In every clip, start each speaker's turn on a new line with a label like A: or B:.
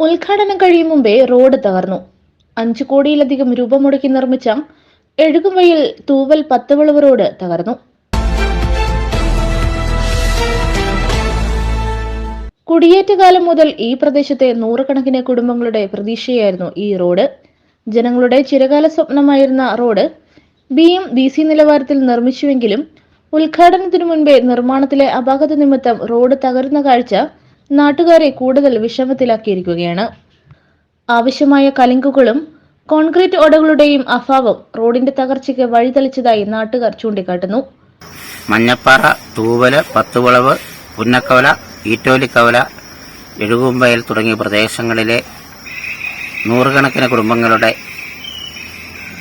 A: ഉദ്ഘാടനം കഴിയും മുമ്പേ റോഡ് തകർന്നു. അഞ്ചു കോടിയിലധികം രൂപ മുടക്കി നിർമ്മിച്ച എഴുകുംവയിൽ തൂവൽ പത്തുവിളവ് റോഡ് തകർന്നു. കുടിയേറ്റകാലം മുതൽ ഈ പ്രദേശത്തെ നൂറുകണക്കിന് കുടുംബങ്ങളുടെ പ്രതീക്ഷയായിരുന്നു ഈ റോഡ്. ജനങ്ങളുടെ ചിരകാല സ്വപ്നമായിരുന്ന road B M B C നിലവാരത്തിൽ നിർമ്മിച്ചുവെങ്കിലും ഉദ്ഘാടനത്തിനു മുൻപേ നിർമ്മാണത്തിലെ അപാകത നിമിത്തം റോഡ് തകരുന്ന കാഴ്ച നാട്ടുകാരെ കൂടുതൽ വിഷമത്തിലാക്കിയിരിക്കുകയാണ്. ആവശ്യമായ കലിങ്കുകളും കോൺക്രീറ്റ് ഓടകളുടെയും അഭാവം റോഡിന്റെ തകർച്ചയ്ക്ക് വഴിതെളിച്ചതായി നാട്ടുകാർ ചൂണ്ടിക്കാട്ടുന്നു.
B: മഞ്ഞപ്പാറ തൂവൽ പത്തുവിളവ് പുന്നക്കവല ഈറ്റോലിക്കവല എഴുകുമ്പയൽ തുടങ്ങിയ പ്രദേശങ്ങളിലെ നൂറുകണക്കിന് കുടുംബങ്ങളുടെ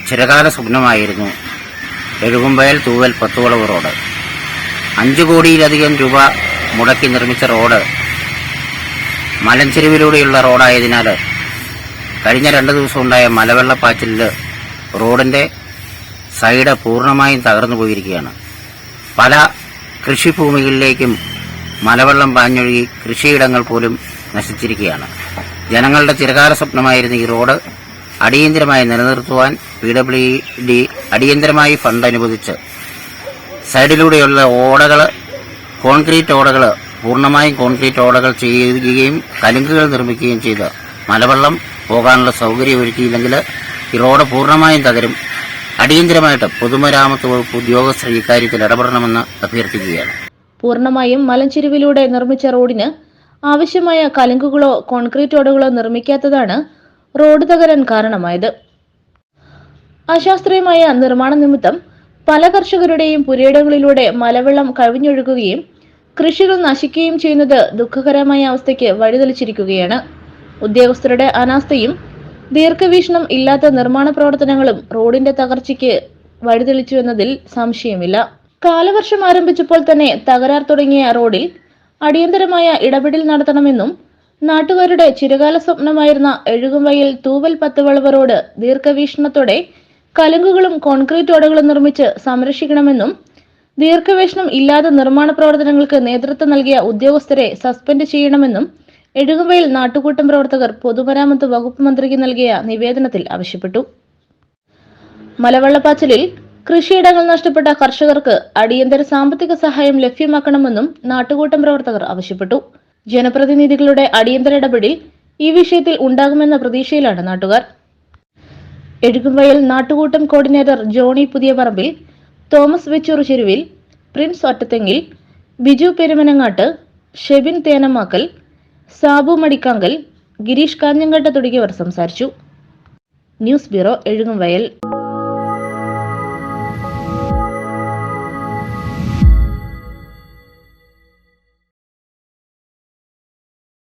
B: ചിരകാല സ്വപ്നമായിരുന്നു എഴുകുമ്പയൽ തൂവൽ പത്തുവളവ് റോഡ്. അഞ്ചു കോടിയിലധികം രൂപ മുടക്കി നിർമ്മിച്ച റോഡ് മലഞ്ചെരുവിലൂടെയുള്ള റോഡായതിനാൽ കഴിഞ്ഞ രണ്ട് ദിവസം ഉണ്ടായ മലവെള്ളപ്പാച്ചിലിൽ റോഡിന്റെ സൈഡ് പൂർണമായും തകർന്നു പോയിരിക്കുകയാണ്. പല കൃഷിഭൂമികളിലേക്കും മലവെള്ളം പാഞ്ഞൊഴുകി കൃഷിയിടങ്ങൾ പോലും നശിച്ചിരിക്കുകയാണ്. ജനങ്ങളുടെ ചിരകാല സ്വപ്നമായിരുന്ന ഈ റോഡ് അടിയന്തരമായി നിലനിർത്തുവാൻ പി ഡബ്ല്യു ഡി അടിയന്തരമായി ഫണ്ട് അനുവദിച്ച് സൈഡിലൂടെയുള്ള ഓടകൾ കോൺക്രീറ്റ് ഓടകൾ പൂർണമായും കോൺക്രീറ്റ് ഓടകൾ ചെയ്യുകയും കലുങ്കുകൾ നിർമ്മിക്കുകയും ചെയ്ത് മലവെള്ളം പോകാനുള്ള സൗകര്യം ഒരുക്കിയില്ലെങ്കിൽ ഈ റോഡ് പൂർണമായും തകരും. അടിയന്തരമായിട്ട് പൊതുമരാമത്ത് വകുപ്പ് ഉദ്യോഗസ്ഥർ ഇക്കാര്യത്തിൽ ഇടപെടണമെന്ന് അഭ്യർത്ഥിക്കുകയാണ്.
A: പൂർണമായും മലഞ്ചെരുവിലൂടെ നിർമ്മിച്ച റോഡിന് ആവശ്യമായ കലുങ്കുകളോ കോൺക്രീറ്റ് ഓടകളോ നിർമ്മിക്കാത്തതാണ് റോഡ് തകരാൻ കാരണമായത്. അശാസ്ത്രീയമായ നിർമ്മാണ നിമിത്തം പല കർഷകരുടെയും പുരയിടങ്ങളിലൂടെ മലവെള്ളം കവിഞ്ഞൊഴുകുകയും കൃഷികൾ നശിക്കുകയും ചെയ്യുന്നത് ദുഃഖകരമായ അവസ്ഥയ്ക്ക് വഴിതെളിച്ചിരിക്കുകയാണ്. ഉദ്യോഗസ്ഥരുടെ അനാസ്ഥയും ദീർഘവീക്ഷണം ഇല്ലാത്ത നിർമ്മാണ പ്രവർത്തനങ്ങളും റോഡിന്റെ തകർച്ചയ്ക്ക് വഴിതെളിച്ചു എന്നതിൽ സംശയമില്ല. കാലവർഷം ആരംഭിച്ചപ്പോൾ തന്നെ തകരാർ തുടങ്ങിയ റോഡിൽ അടിയന്തരമായ ഇടപെടൽ നടത്തണമെന്നും നാട്ടുകാരുടെ ചിരകാല സ്വപ്നമായിരുന്ന എഴുകുംവയൽ തൂവൽ പത്തുവളവ് റോഡ് ദീർഘവീക്ഷണത്തോടെ കലുങ്കുകളും കോൺക്രീറ്റ് ഓടകളും നിർമ്മിച്ച് സംരക്ഷിക്കണമെന്നും ദീർഘവീക്ഷണം ഇല്ലാതെ നിർമ്മാണ പ്രവർത്തനങ്ങൾക്ക് നേതൃത്വം നൽകിയ ഉദ്യോഗസ്ഥരെ സസ്പെൻഡ് ചെയ്യണമെന്നും എഴുകുവയിൽ നാട്ടുകൂട്ടം പ്രവർത്തകർ പൊതുമരാമത്ത് വകുപ്പ് മന്ത്രിക്ക് നൽകിയ നിവേദനത്തിൽ ആവശ്യപ്പെട്ടു. മലവെള്ളപ്പാച്ചിലിൽ കൃഷിയിടങ്ങൾ നഷ്ടപ്പെട്ട കർഷകർക്ക് അടിയന്തര സാമ്പത്തിക സഹായം ലഭ്യമാക്കണമെന്നും നാട്ടുകൂട്ടം പ്രവർത്തകർ ആവശ്യപ്പെട്ടു. ജനപ്രതിനിധികളുടെ അടിയന്തര ഇടപെടൽ ഈ വിഷയത്തിൽ ഉണ്ടാകുമെന്ന പ്രതീക്ഷയിലാണ് നാട്ടുകാർ. Ezhukumvayal നാട്ടുകൂട്ടം coordinator Johnny Puthiyaparambil Thomas Vechoor Cheruvil Prince Ottathengil Biju Perumanangattu Shebin Thenamakkal Sabu Madikkankal Girish Kanhangad തുടങ്ങിയവർ സംസാരിച്ചു. News bureau Ezhukumvayal